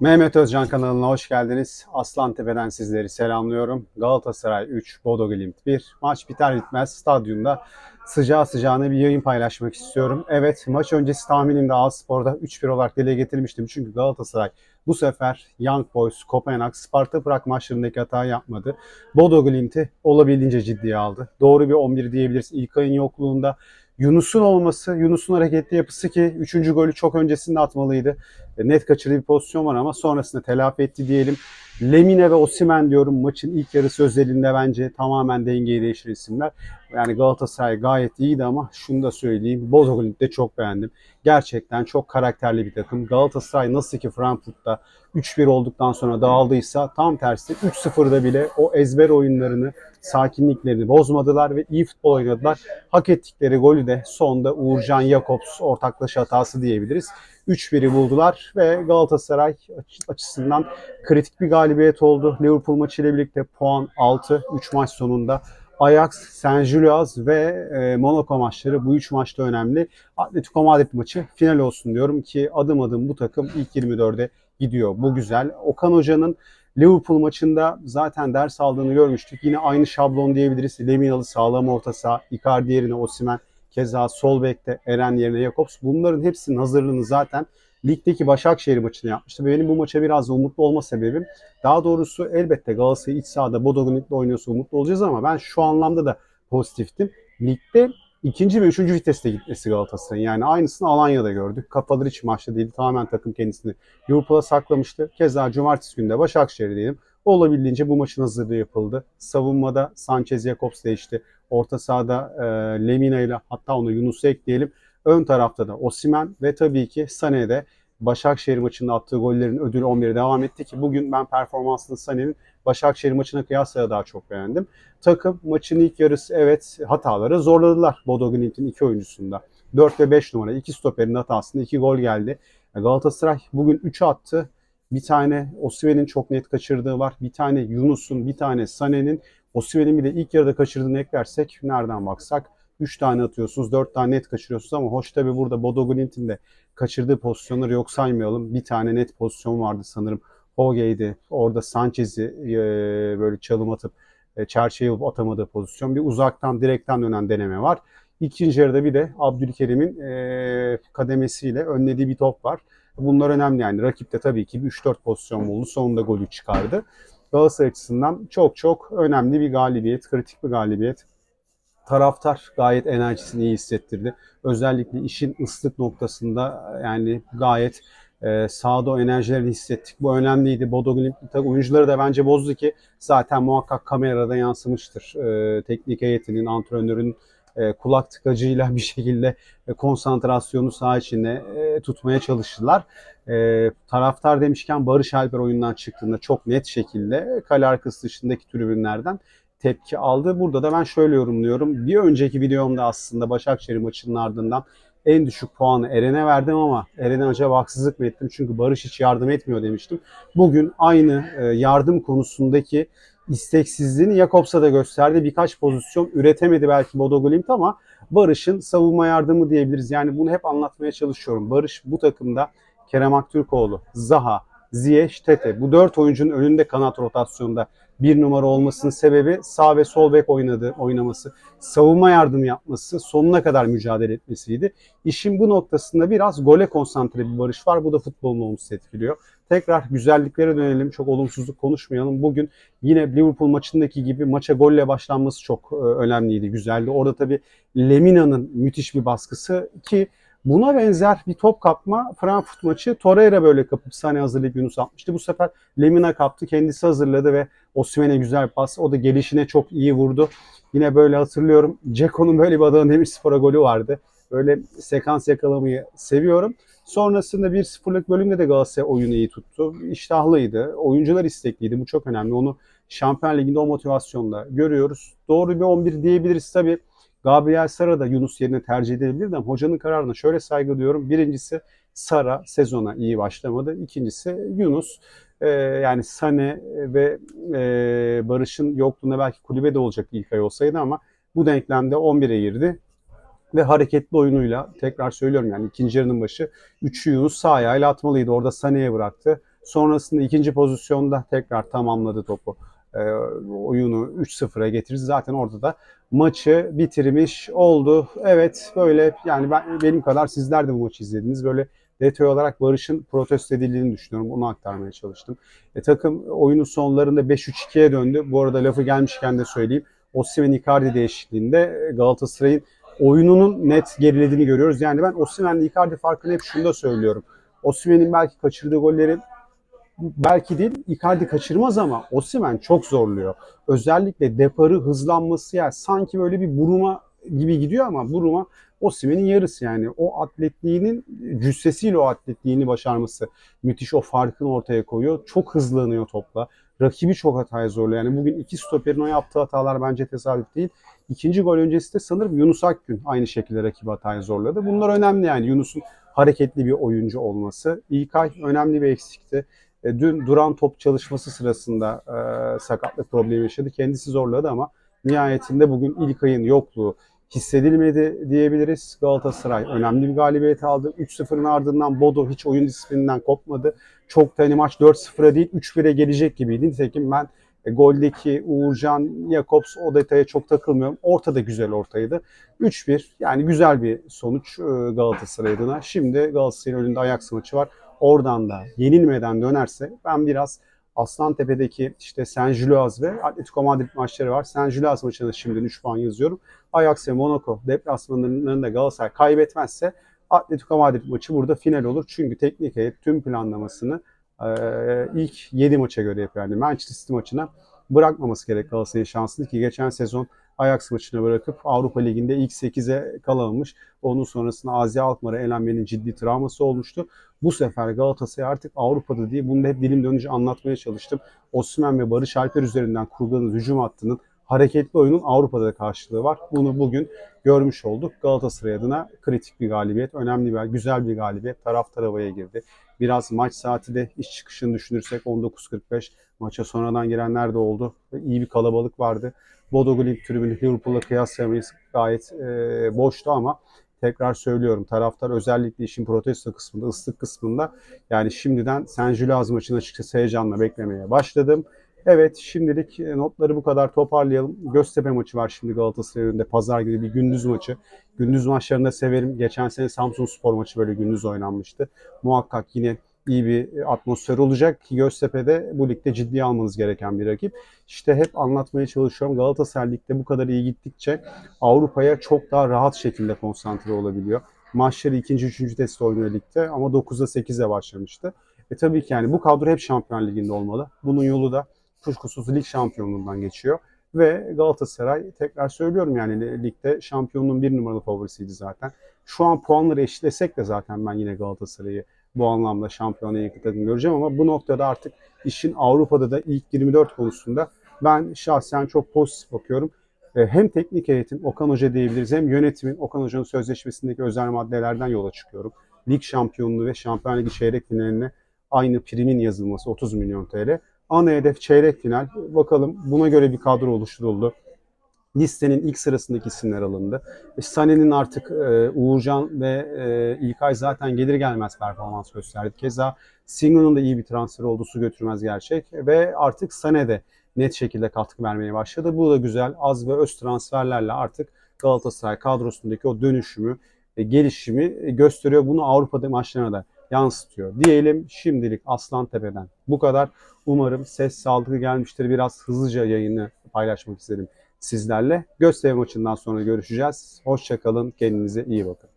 Mehmet Özcan kanalına hoş geldiniz. Aslan Tepe'den sizleri selamlıyorum. Galatasaray 3, Bodo Glimt 1. Maç biter bitmez stadyumda sıcağı sıcağına bir yayın paylaşmak istiyorum. Evet maç öncesi tahminimde A-Spor'da 3-1 olarak dile getirmiştim. Çünkü Galatasaray bu sefer Young Boys, Kopenhag, Sparta Prag maçlarındaki hatayı yapmadı. Bodo Glimt'i olabildiğince ciddiye aldı. Doğru bir 11 diyebiliriz. İlkay'ın yokluğunda Yunus'un olması, Yunus'un hareketli yapısı ki 3. golü çok öncesinde atmalıydı. E, Net kaçırdığı bir pozisyon var ama sonrasında telafi etti diyelim. Lemine ve Osimen diyorum maçın ilk yarısı özelinde bence tamamen dengeyi değiştiren isimler. Yani Galatasaray gayet iyiydi ama şunu da söyleyeyim. Bodo Glimt'i de çok beğendim. Gerçekten çok karakterli bir takım. Galatasaray nasıl ki Frankfurt'ta 3-1 olduktan sonra dağıldıysa tam tersi 3-0'da bile o ezber oyunlarını, sakinliklerini bozmadılar ve iyi futbol oynadılar. Hak ettikleri golü de sonda Uğurcan Jakobs ortaklaşa hatası diyebiliriz. 3-1'i buldular ve Galatasaray açısından kritik bir galibiyet oldu. Liverpool maçı ile birlikte puan 6 3 maç sonunda. Ajax, Saint Gilloise ve e, Monaco maçları bu üç maçta önemli. Atletico Madrid maçı final olsun diyorum ki adım adım bu takım ilk 24'e gidiyor. Bu güzel. Okan Hoca'nın Liverpool maçında zaten ders aldığını görmüştük. Yine aynı şablon diyebiliriz. Leminalı sağlam orta saha, Icardi yerine Osimhen, keza sol bekte Eren yerine Jakobs. Bunların hepsinin hazırlığını zaten ligdeki Başakşehir maçını yapmıştı. Benim bu maça biraz da umutlu olma sebebim daha doğrusu elbette Galatasaray iç sahada Bodo Glimt'le oynuyorsa umutlu olacağız ama ben şu anlamda da pozitiftim. Ligde ikinci ve üçüncü viteste gitmesi Galatasaray'ın. Yani aynısını Alanya'da gördük. Kafalar iç maçta değil. Tamamen takım kendisini Liverpool'a saklamıştı. Keza cumartesi günü de Başakşehir diyelim. Olabildiğince bu maçın hazırlığı yapıldı. Savunmada Sanchez Jakobs değişti. Orta sahada e, Lemina ile hatta onu Yunus'u ekleyelim. Ön tarafta da Osimen ve tabii ki Sané'de Başakşehir maçında attığı gollerin ödülü 11'e devam etti ki bugün ben performansını Sané'nin Başakşehir maçına kıyasla daha çok beğendim. Takım maçın ilk yarısı evet hataları zorladılar Bodo Glimt'in iki oyuncusunda. 4 ve 5 numara iki stoperin hatasında 2 gol geldi. Galatasaray bugün 3 attı. Bir tane Osimhen'in çok net kaçırdığı var. Bir tane Yunus'un, bir tane Sané'nin. Osimhen'in bir de ilk yarıda kaçırdığını eklersek nereden baksak 3 tane atıyorsunuz, 4 tane net kaçırıyorsunuz ama hoş tabi burada Bodo Glimt'in de kaçırdığı pozisyonları yok saymayalım. Bir tane net pozisyon vardı sanırım. Hoge'ydi. Orada Sanchez'i e, böyle çalım atıp e, çerçeğe atamadığı pozisyon. Bir uzaktan direkten dönen deneme var. İkinci yarıda bir de Abdülkerim'in e, kademesiyle önlediği bir top var. Bunlar önemli yani. Rakip de tabii ki bir 3-4 pozisyon buldu. Sonunda golü çıkardı. Galatasaray açısından çok çok önemli bir galibiyet, kritik bir galibiyet. Taraftar gayet enerjisini iyi hissettirdi. Özellikle işin ıslık noktasında yani gayet e, sahada o enerjilerini hissettik. Bu önemliydi. Bodo Glimt oyuncuları da bence bozdu ki zaten muhakkak kamerada yansımıştır. E, teknik heyetinin, antrenörün e, kulak tıkacıyla bir şekilde e, konsantrasyonu saha içinde e, tutmaya çalıştılar. E, taraftar demişken Barış Alper oyundan çıktığında çok net şekilde kale arkası dışındaki tribünlerden tepki aldı. Burada da ben şöyle yorumluyorum. Bir önceki videomda aslında Başakşehir maçının ardından en düşük puanı Eren'e verdim ama Eren'e acaba haksızlık mı ettim? Çünkü Barış hiç yardım etmiyor demiştim. Bugün aynı e, yardım konusundaki isteksizliğini Jakobs'a da gösterdi. Birkaç pozisyon üretemedi belki Bodo Glimt ama Barış'ın savunma yardımı diyebiliriz. Yani bunu hep anlatmaya çalışıyorum. Barış bu takımda Kerem Aktürkoğlu, Zaha, Ziyech, Tete bu dört oyuncunun önünde kanat rotasyonda bir numara olmasının sebebi sağ ve sol bek oynadı, oynaması, savunma yardım yapması, sonuna kadar mücadele etmesiydi. İşin bu noktasında biraz gole konsantre bir barış var. Bu da futbolun olumsuz etkiliyor. Tekrar güzelliklere dönelim. Çok olumsuzluk konuşmayalım. Bugün yine Liverpool maçındaki gibi maça golle başlanması çok önemliydi, güzeldi. Orada tabii Lemina'nın müthiş bir baskısı ki Buna benzer bir top kapma Frankfurt maçı Torreira böyle kapıp sahne hazırlayıp Yunus atmıştı. Bu sefer Lemina kaptı kendisi hazırladı ve Osimhen'e güzel pas. O da gelişine çok iyi vurdu. Yine böyle hatırlıyorum. Ceko'nun böyle bir Adana Demirspor'a golü vardı. Böyle sekans yakalamayı seviyorum. Sonrasında 1-0'lık bölümde de Galatasaray oyunu iyi tuttu. İştahlıydı. Oyuncular istekliydi. Bu çok önemli. Onu Şampiyon Ligi'nde o motivasyonla görüyoruz. Doğru bir 11 diyebiliriz tabii. Gabriel Sara da Yunus yerine tercih edilebilirdi ama hocanın kararına şöyle saygı duyuyorum. Birincisi Sara sezona iyi başlamadı. İkincisi Yunus. Ee, yani Sane ve e, Barış'ın yokluğunda belki kulübede olacak ilk ay olsaydı ama bu denklemde 11'e girdi. Ve hareketli oyunuyla tekrar söylüyorum yani ikinci yarının başı 3'ü Yunus sağ ayağıyla atmalıydı. Orada Sane'ye bıraktı. Sonrasında ikinci pozisyonda tekrar tamamladı topu. E, oyunu 3-0'a getirdi. Zaten orada da maçı bitirmiş oldu. Evet böyle yani ben, benim kadar sizler de bu maçı izlediniz. Böyle detay olarak Barış'ın protesto edildiğini düşünüyorum. Onu aktarmaya çalıştım. E, takım oyunun sonlarında 5-3-2'ye döndü. Bu arada lafı gelmişken de söyleyeyim. Osimhen Icardi değişikliğinde Galatasaray'ın oyununun net gerilediğini görüyoruz. Yani ben Osimhen'le Icardi farkını hep şunu da söylüyorum. Osimhen'in belki kaçırdığı golleri belki değil Icardi kaçırmaz ama Osimhen çok zorluyor. Özellikle deparı hızlanması yani sanki böyle bir buruma gibi gidiyor ama buruma Osimhen'in yarısı yani. O atletliğinin cüssesiyle o atletliğini başarması müthiş o farkını ortaya koyuyor. Çok hızlanıyor topla. Rakibi çok hataya zorluyor. Yani bugün iki stoperin o yaptığı hatalar bence tesadüf değil. İkinci gol öncesi de sanırım Yunus Akgün aynı şekilde rakibi hataya zorladı. Bunlar önemli yani Yunus'un hareketli bir oyuncu olması. İlkay önemli bir eksikti. E, dün duran top çalışması sırasında e, sakatlık problemi yaşadı. Kendisi zorladı ama nihayetinde bugün İlkay'ın yokluğu hissedilmedi diyebiliriz. Galatasaray önemli bir galibiyet aldı. 3-0'ın ardından Bodo hiç oyun disiplininden kopmadı. Çok da hani maç 4-0'a değil 3-1'e gelecek gibiydi. Nitekim ben e, goldeki Uğurcan, Jakobs o detaya çok takılmıyorum. Ortada güzel ortaydı. 3-1 yani güzel bir sonuç e, Galatasaray adına. Şimdi Galatasaray'ın önünde Ajax maçı var. Oradan da yenilmeden dönerse ben biraz Aslantepe'deki işte Saint Gilloise ve Atletico Madrid maçları var. Saint Gilloise maçına şimdi 3 puan yazıyorum. Ajax ve Monaco deplasmanlarında Galatasaray kaybetmezse Atletico Madrid maçı burada final olur. Çünkü teknik heyet tüm planlamasını e, ilk 7 maça göre yapıyor. Yani Manchester City maçına bırakmaması gerek Galatasaray'ın şansını ki geçen sezon Ajax maçına bırakıp Avrupa Ligi'nde ilk 8'e kalamamış. Onun sonrasında Aziya Alkmaar'a elenmenin ciddi travması olmuştu. Bu sefer Galatasaray artık Avrupa'da diye bunu da hep dilim dönünce anlatmaya çalıştım. Osman ve Barış Alper üzerinden kurgulanan hücum hattının hareketli oyunun Avrupa'da da karşılığı var. Bunu bugün görmüş olduk. Galatasaray adına kritik bir galibiyet, önemli bir, güzel bir galibiyet. Taraftar havaya girdi. Biraz maç saati de iş çıkışını düşünürsek 19.45 maça sonradan girenler de oldu. İyi bir kalabalık vardı. Bodo Glimt tribünü Liverpool'la kıyaslayamayız. Gayet e, boştu ama tekrar söylüyorum taraftar özellikle işin protesto kısmında, ıslık kısmında yani şimdiden Gilloise maçını açıkçası heyecanla beklemeye başladım. Evet şimdilik notları bu kadar toparlayalım. Göztepe maçı var şimdi Galatasaray önünde. Pazar günü bir gündüz maçı. Gündüz maçlarını da severim. Geçen sene Samsun Spor maçı böyle gündüz oynanmıştı. Muhakkak yine iyi bir atmosfer olacak Göztepe'de bu ligde ciddiye almanız gereken bir rakip. İşte hep anlatmaya çalışıyorum. Galatasaray ligde bu kadar iyi gittikçe Avrupa'ya çok daha rahat şekilde konsantre olabiliyor. Maçları ikinci, üçüncü test oynuyor ligde ama 9'da 8'e başlamıştı. E tabii ki yani bu kadro hep Şampiyon Ligi'nde olmalı. Bunun yolu da kuşkusuz lig şampiyonluğundan geçiyor. Ve Galatasaray tekrar söylüyorum yani ligde şampiyonluğun bir numaralı favorisiydi zaten. Şu an puanları eşitlesek de zaten ben yine Galatasaray'ı bu anlamda şampiyona yakın göreceğim ama bu noktada artık işin Avrupa'da da ilk 24 konusunda ben şahsen çok pozitif bakıyorum. E, hem teknik heyetin Okan Hoca diyebiliriz hem yönetimin Okan Hoca'nın sözleşmesindeki özel maddelerden yola çıkıyorum. Lig şampiyonluğu ve Şampiyon Ligi çeyrek finaline aynı primin yazılması 30 milyon TL. Ana hedef çeyrek final. Bakalım buna göre bir kadro oluşturuldu. Listenin ilk sırasındaki isimler alındı. E, Sané'nin artık e, Uğurcan ve e, İlkay zaten gelir gelmez performans gösterdi. Keza Singo'nun da iyi bir transfer olduğu su götürmez gerçek. Ve artık Sané de net şekilde katkı vermeye başladı. Bu da güzel. Az ve öz transferlerle artık Galatasaray kadrosundaki o dönüşümü, gelişimi e, gösteriyor. Bunu Avrupa'da maçlarına da yansıtıyor. Diyelim şimdilik Aslan Tepe'den bu kadar. Umarım ses sağlıklı gelmiştir. Biraz hızlıca yayını paylaşmak istedim sizlerle. Göztepe maçından sonra görüşeceğiz. Hoşçakalın. Kendinize iyi bakın.